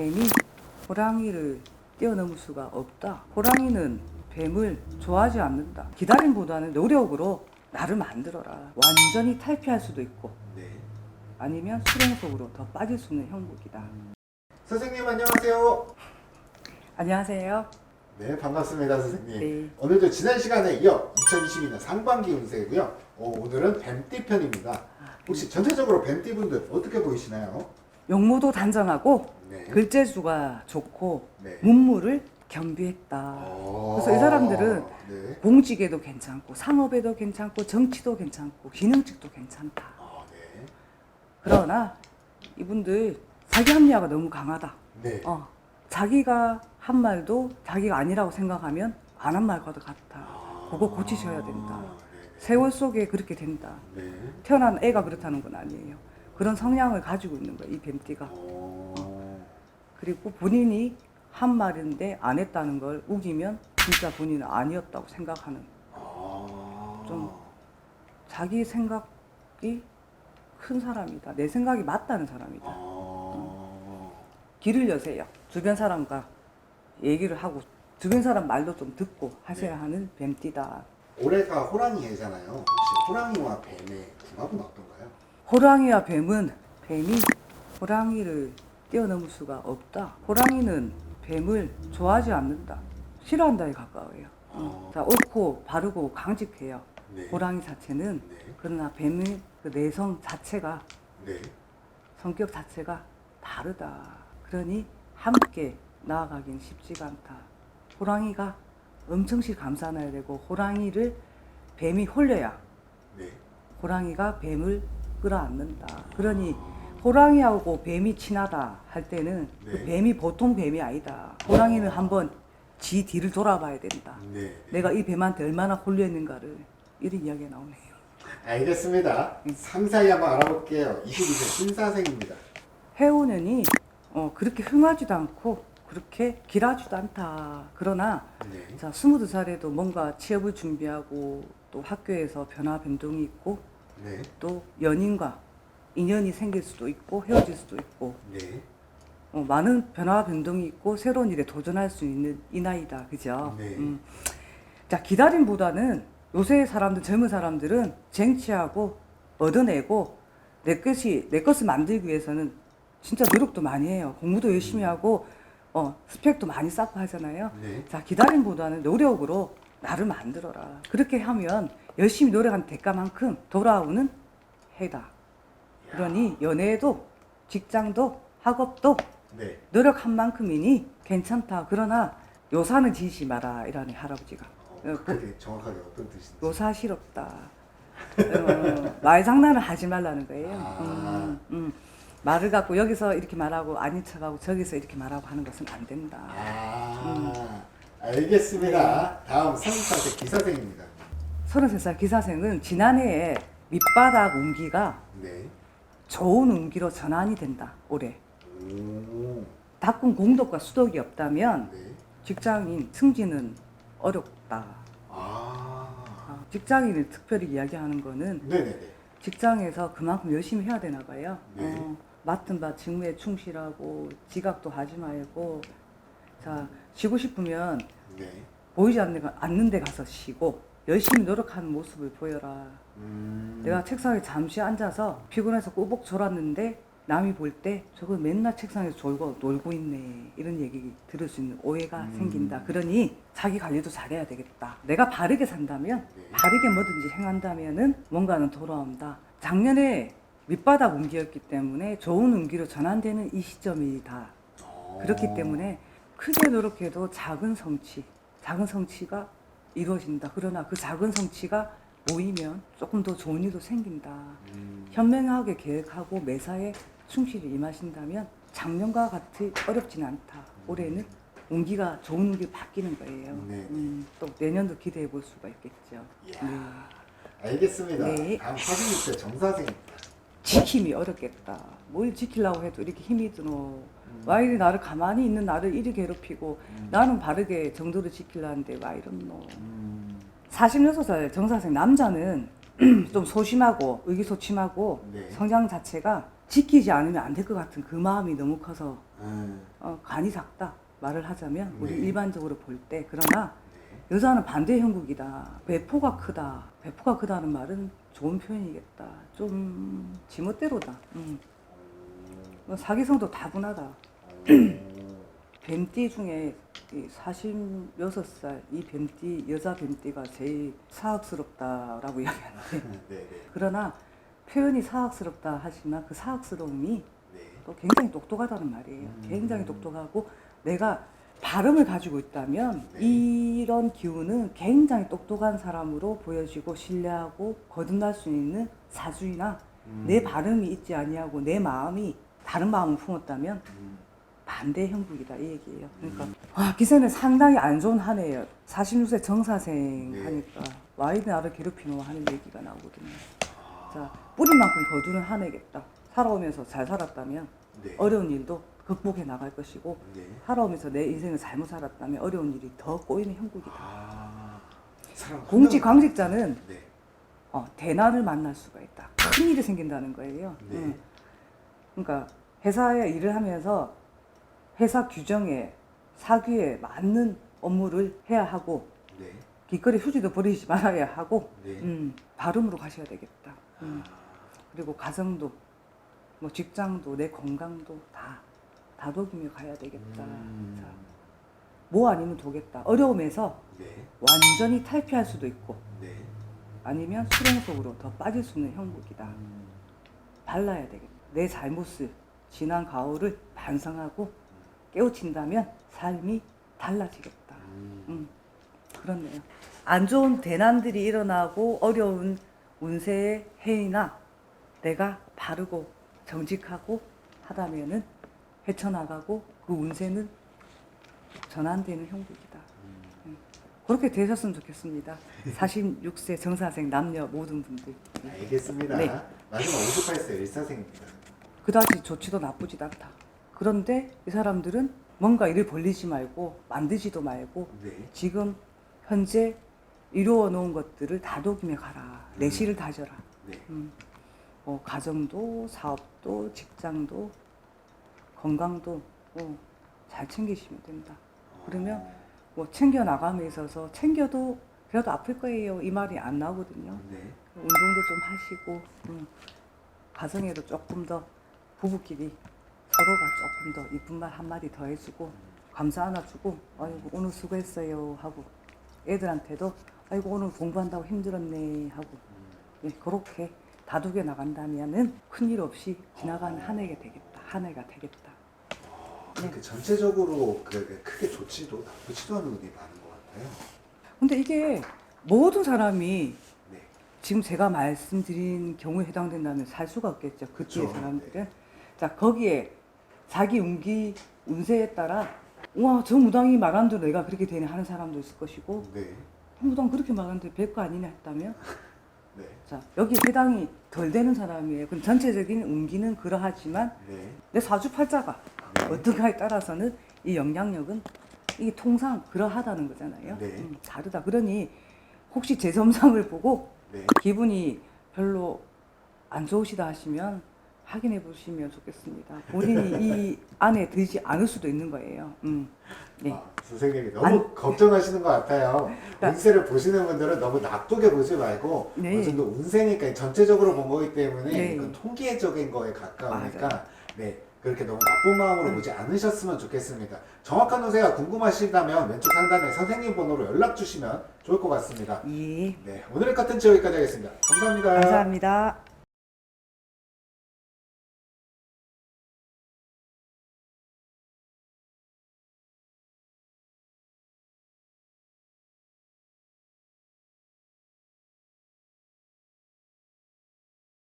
뱀이 호랑이를 뛰어넘을 수가 없다. 호랑이는 뱀을 좋아하지 않는다. 기다림보다는 노력으로 나를 만들어라. 완전히 탈피할 수도 있고 네. 아니면 수렁 속으로 더 빠질 수 있는 형국이다. 선생님 안녕하세요. 안녕하세요. 네 반갑습니다 선생님. 네. 오늘도 지난 시간에 이어 2022년 상반기 운세고요. 어, 오늘은 뱀띠 편입니다. 혹시 전체적으로 뱀띠 분들 어떻게 보이시나요? 용모도 단정하고 네. 글재주가 좋고 네. 문무를 겸비했다. 어, 그래서 이 사람들은 네. 공직에도 괜찮고 산업에도 괜찮고 정치도 괜찮고 기능직도 괜찮다. 아, 네. 그러나 이분들 자기 합리화가 너무 강하다. 네. 어, 자기가 한 말도 자기가 아니라고 생각하면 안 한 말과도 같다. 그거 고치셔야 된다. 네. 세월 속에 그렇게 된다. 네. 태어난 애가 그렇다는 건 아니에요. 그런 성향을 가지고 있는 거예요, 이 뱀띠가. 어, 그리고 본인이 한 말인데 안 했다는 걸 우기면 진짜 본인은 아니었다고 생각하는 아, 좀 자기 생각이 큰 사람이다. 내 생각이 맞다는 사람이다. 아, 길을 여세요. 주변 사람과 얘기를 하고 주변 사람 말도 좀 듣고 하셔야 네. 하는 뱀띠다. 올해가 호랑이 해잖아요. 혹시 호랑이와 뱀의 궁합은 어떤가요? 호랑이와 뱀은 뱀이 호랑이를 뛰어넘을 수가 없다. 호랑이는 뱀을 좋아하지 않는다. 싫어한다에 가까워요. 어. 자, 옳고 바르고 강직해요. 네. 호랑이 자체는 네. 그러나 뱀의 그 내성 자체가 네. 성격 자체가 다르다. 그러니 함께 나아가긴 쉽지가 않다. 호랑이가 엄청씩 감싸놔야 되고 호랑이를 뱀이 홀려야 네. 호랑이가 뱀을 끌어안는다. 그러니 호랑이하고 뱀이 친하다 할 때는 그 네. 뱀이 보통 뱀이 아니다. 호랑이는 한번 지 뒤를 돌아봐야 된다. 네. 내가 이 뱀한테 얼마나 홀려 있는가를 이런 이야기가 나오네요. 알겠습니다. 상세히 한번 알아볼게요. 22세 신사생입니다. 해오년이 어, 그렇게 흥하지도 않고 그렇게 길하지도 않다. 그러나 네. 자, 22살에도 뭔가 취업을 준비하고 또 학교에서 변화 변동이 있고 네. 또 연인과 인연이 생길 수도 있고 헤어질 수도 있고 네. 어, 많은 변화 변동이 있고 새로운 일에 도전할 수 있는 이 나이다. 그죠? 네. 음. 자, 기다림보다는 요새 사람들 젊은 사람들은 쟁취하고 얻어내고 내 것이 내 것을 만들기 위해서는 진짜 노력도 많이 해요. 공부도 열심히 하고 어, 스펙도 많이 쌓고 하잖아요. 네. 자, 기다림보다는 노력으로 나를 만들어라. 그렇게 하면 열심히 노력한 대가만큼 돌아오는 해다. 그러니 연애도 직장도 학업도 네. 노력한 만큼이니 괜찮다. 그러나 요사는 지시 마라. 이라니 할아버지가. 어, 그게 정확하게 어떤 뜻인지. 요사시럽다. 어, 말 장난을 하지 말라는 거예요. 아. 음, 음. 말을 갖고 여기서 이렇게 말하고 아닌 척하고 저기서 이렇게 말하고 하는 것은 안 된다. 아, 알겠습니다. 다음 34세 기사생입니다. 33살 기사생은 지난해에 밑바닥 운기가 네. 좋은 운기로 전환이 된다. 올해. 오. 닦은 공덕과 수덕이 없다면 네. 직장인 승진은 어렵다. 아. 아, 직장인을 특별히 이야기하는 거는 네네네. 직장에서 그만큼 열심히 해야 되나 봐요. 네. 어, 맡은 바 직무에 충실하고 지각도 하지 말고 자 쉬고 싶으면 네. 보이지 않는 데 가서 쉬고 열심히 노력하는 모습을 보여라. 음. 내가 책상에 잠시 앉아서 피곤해서 꼬북 졸았는데 남이 볼 때 저거 맨날 책상에서 졸고 놀고 있네 이런 얘기 들을 수 있는 오해가 음. 생긴다. 그러니 자기 관리도 잘해야 되겠다. 내가 바르게 산다면 네. 바르게 뭐든지 행한다면은 뭔가는 돌아온다. 작년에 밑바닥 운기였기 때문에 좋은 운기로 전환되는 이 시점이다. 어. 그렇기 때문에 크게 노력해도 작은 성취, 작은 성취가 이루어진다. 그러나 그 작은 성취가 모이면 조금 더 좋은 일도 생긴다. 음. 현명하게 계획하고 매사에 충실히 임하신다면 작년과 같이 어렵진 않다. 올해는 운기가 좋은 운기로 바뀌는 거예요. 네. 음, 또 내년도 기대해 볼 수가 있겠죠. 이야. 알겠습니다. 네. 다음 46세 정사생입니다. 지킴이 어렵겠다. 뭘 지키려고 해도 이렇게 힘이 드노. 와 이리 나를 가만히 있는 나를 이리 괴롭히고 음. 나는 바르게 정도를 지키려는데 와 이렇노. 음. 46살 정사생 남자는 좀 소심하고 의기소침하고 네. 성장 자체가 지키지 않으면 안 될 것 같은 그 마음이 너무 커서 음, 어, 간이 작다 말을 하자면 우리 네. 일반적으로 볼 때 그러나 네. 여자는 반대 형국이다. 배포가 크다. 배포가 크다는 말은 좋은 표현이겠다. 좀 지멋대로다. 음. 뭐 사기성도 다분하다. 뱀띠 중에 이 46살 이 뱀띠 여자 뱀띠가 제일 사악스럽다라고 이야기하는데 네, 네, 그러나 표현이 사악스럽다 하지만 그 사악스러움이 네. 또 굉장히 똑똑하다는 말이에요. 음. 굉장히 똑똑하고 내가 발음을 가지고 있다면 네. 이런 기운은 굉장히 똑똑한 사람으로 보여지고 신뢰하고 거듭날 수 있는 사주이나 음. 내 발음이 있지 아니하고 내 마음이 다른 마음을 품었다면 음, 반대 형국이다 이 얘기예요. 그러니까 아, 기세는 상당히 안 좋은 한 해예요. 46세 정사생 네. 하니까 와이 나를 괴롭히노 하는 얘기가 나오거든요. 아, 자 뿌린 만큼 거두는 한 해겠다. 살아오면서 잘 살았다면 네. 어려운 일도 극복해 나갈 것이고 네. 살아오면서 내 인생을 잘못 살았다면 어려운 일이 더 꼬이는 형국이다. 아, 공직 광직자는 네. 어, 대난을 만날 수가 있다. 큰 일이 생긴다는 거예요. 네. 음. 그러니까 회사에 일을 하면서 회사 규정에 사규에 맞는 업무를 해야 하고 네. 길거리 휴지도 버리지 말아야 하고 네. 음, 발음으로 가셔야 되겠다. 음. 아, 그리고 가정도 뭐 직장도 내 건강도 다 다독이며 가야 되겠다. 음. 자, 뭐 아니면 도겠다. 어려움에서 네. 완전히 탈피할 수도 있고 네. 아니면 수렁 속으로 더 빠질 수 있는 형국이다. 음, 발라야 되겠다. 내 잘못을 지난 가오를 반성하고 깨우친다면 삶이 달라지겠다. 음. 음, 그렇네요. 안 좋은 대난들이 일어나고 어려운 운세의 해이나 내가 바르고 정직하고 하다면은 헤쳐나가고 그 운세는 전환되는 형국이다. 음, 그렇게 되셨으면 좋겠습니다. 46세 정사생 남녀 모든 분들. 알겠습니다. 네. 마지막 58세 일사생입니다. 그다지 좋지도 나쁘지도 않다. 그런데 이 사람들은 뭔가 일을 벌리지 말고 만들지도 말고 네. 지금 현재 이루어 놓은 것들을 다독이며 가라. 내실을 다져라. 네. 음, 뭐 가정도 사업도 직장도 건강도 어, 잘 챙기시면 된다. 그러면 뭐 챙겨 나감에 있어서 챙겨도 그래도 아플 거예요. 이 말이 안 나오거든요. 네. 운동도 좀 하시고 음, 가정에도 조금 더 부부끼리 서로가 조금 더 이쁜 말 한마디 더 해주고 감사 안아주고 아이고 오늘 수고했어요 하고 애들한테도 아이고 오늘 공부한다고 힘들었네 하고 예, 그렇게 다독여 나간다면은 큰일 없이 지나가는 한 해가 되겠다 한 해가 되겠다 그렇게 전체적으로 그 크게 좋지도 나쁘지도 않은 일이 많은 것 같아요. 근데 이게 모든 사람이 네. 지금 제가 말씀드린 경우에 해당된다면 살 수가 없겠죠. 그 뒤에 그쵸. 사람들은. 자, 거기에 자기 운기, 운세에 따라, 와, 저 무당이 말한 대로 내가 그렇게 되네 하는 사람도 있을 것이고, 네. 무당 그렇게 말하는데 별거 아니네 했다면, 네. 자, 여기 해당이 덜 되는 사람이에요. 그럼 전체적인 운기는 그러하지만, 네. 내 사주팔자가 네. 어떤가에 따라서는 이 영향력은 이게 통상 그러하다는 거잖아요. 네. 음, 다르다. 그러니 혹시 제 점상을 보고 네. 기분이 별로 안 좋으시다 하시면 확인해 보시면 좋겠습니다. 본인이 이 안에 들지 않을 수도 있는 거예요. 음. 네. 아, 선생님이 너무 걱정하시는 것 같아요. 그러니까- 운세를 보시는 분들은 너무 나쁘게 보지 말고 네. 어느 정도 운세니까 전체적으로 본 거기 때문에 네. 이건 통계적인 거에 가까우니까. 네 그렇게 너무 나쁜 마음으로 보지 않으셨으면 좋겠습니다. 정확한 운세가 궁금하시다면 왼쪽 상단에 선생님 번호로 연락 주시면 좋을 것 같습니다. 예. 네 오늘 컨텐츠 여기까지 하겠습니다. 감사합니다. 감사합니다.